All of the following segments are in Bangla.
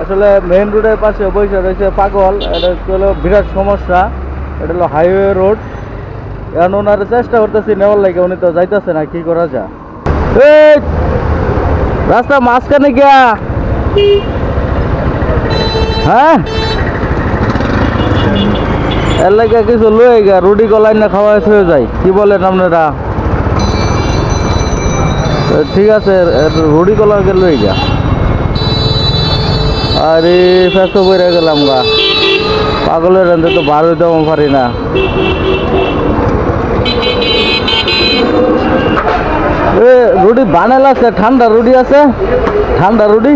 আসলে মেইন রোডের পাশে বৈশা রয়েছে পাগল, এটা হলো বিরাট সমস্যা, এটা হলো হাইওয়ে রোড এখন ওনার চেষ্টা করতেছি নেওয়ার লাগে, উনি তো যাইতেছে না, কি করা যায়? রাস্তা মাঝখানে গিয়া। হ্যাঁ? এর লাগে কিছু লয়ে গা রুটি গলাই না খাওয়াই থয়ে যায়, কি বলেন আপনারা? ঠিক আছে রুটি কলাকে লই গা আরে ফেসো বইরা গেলাম গা। পাগলের রান্ধে তো বার হইতে পারি না। এ রুটি বানাল আছে ঠান্ডা রুটি আছে ঠান্ডা রুটি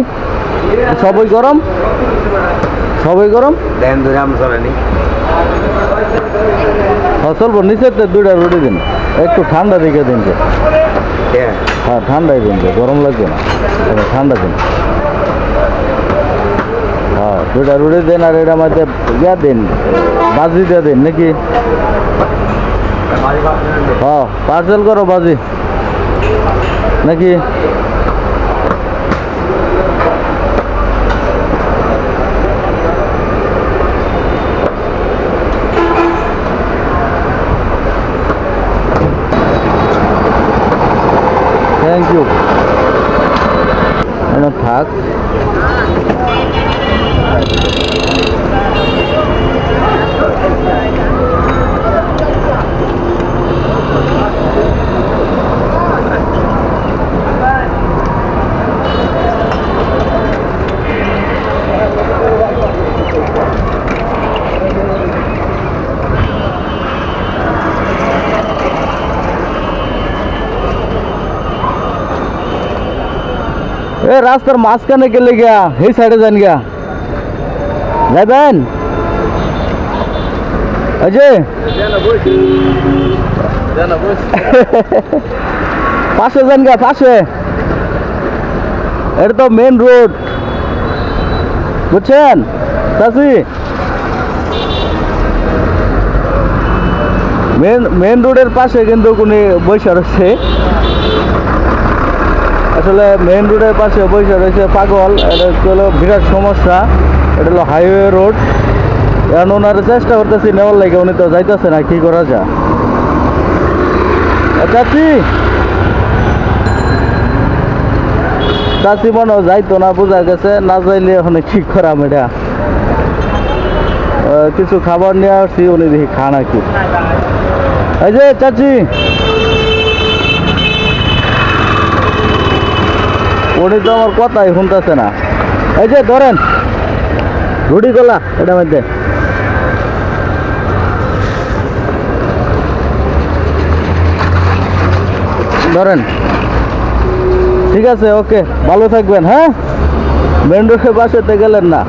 সবই গরম সবই গরম। দেন ধরে আমরা চলেনি হ্যাঁ নিচের তো দুইটা রুটি দিন একটু ঠান্ডা দিকে দিন। হ্যাঁ। হ্যাঁ ঠান্ডাই দিন যে, গরম লাগবে না। ঠান্ডা দিন। হ্যাঁ দুইটা রুটি দিন আর এটার মধ্যে ইয়া দিন, বাজি দিয়ে দিন নাকি? হ্যাঁ পার্সেল করো বাজি। নাকি? থ্যাংক ইউ থাক। রাস্তার মাঝখানে গেলে গিয়া এই সাইডে যান গিয়া যাবেন অজয় পাশে যান গা পাশে এটা তো মেন রোড বুঝছেন চাষি মেন মেন রোডের পাশে কিন্তু কোন বৈশা রয়েছে আসলে মেইন রোডের পাশে বসে রয়েছে পাগল। এটা হলো বিরাট সমস্যা। এটা হলো হাইওয়ে রোড এখন ওনার চেষ্টা করতেছি, নেওয়ার লাগে উনি তো যাইতেছে না, কি করা এ চাচি! চাচি মনে যাইতো না, বোঝা গেছে, না যাইলে এখন কি করাম এটা? কিছু খাবার নিয়ে আসছি, উনি দেখি খানা কি এই যে, চাচি! উনি তো আমার কথাই শুনতেছে না। এই যে, ধরেন! রুটি কলা এটার মধ্যে ধরেন। ঠিক আছে ওকে ভালো থাকবেন হ্যাঁ? মেন রোডের পাশেতে গেলেন না।